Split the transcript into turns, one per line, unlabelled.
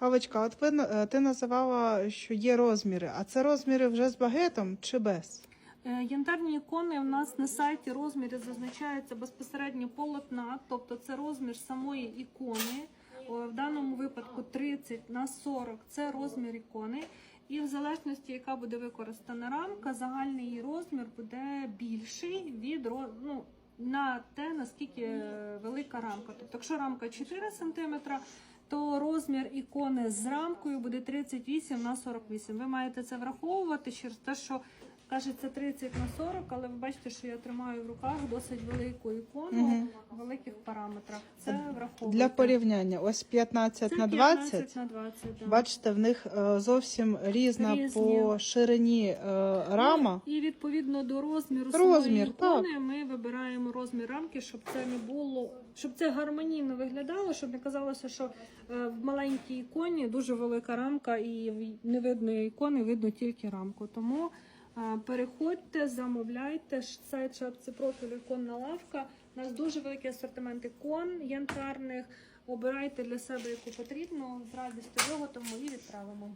Галочка, от ви е, ти називала, що є розміри, а це розміри вже з багетом чи без?
Е, Янтарні ікони у нас на сайті розміри зазначаються безпосередньо полотна, тобто це розмір самої ікони. В даному випадку 30 на 40 це розмір ікони. І в залежності, яка буде використана рамка, загальний її розмір буде більший від ну, на те, наскільки е, велика рамка. Тобто, якщо рамка 4 см, то розмір ікони з рамкою буде 38 на 48. Ви маєте це враховувати через те, що кажеться 30 на 40, але ви бачите, що я тримаю в руках досить велику ікону
Мгм.
в великих параметрах. Це враховуйте.
Для порівняння, ось 15
Це
на 20.
15 на 20, да.
Бачите, в них е, зовсім різна
Різні.
по ширині е, рама.
Ну, і відповідно до розміру
Розмір,
самої ікони
так.
ми вибираємо розмір рамки, щоб це не було, щоб це гармонійно виглядало, щоб не казалося, що е, в маленькій іконі дуже велика рамка, і в- не видно ікони, видно тільки рамку. Тому переходьте, замовляйте сайт шапці профілю іконна лавка. У нас дуже великий асортимент ікон янтарних. Обирайте для себе яку потрібно, з радістю виготовимо і відправимо.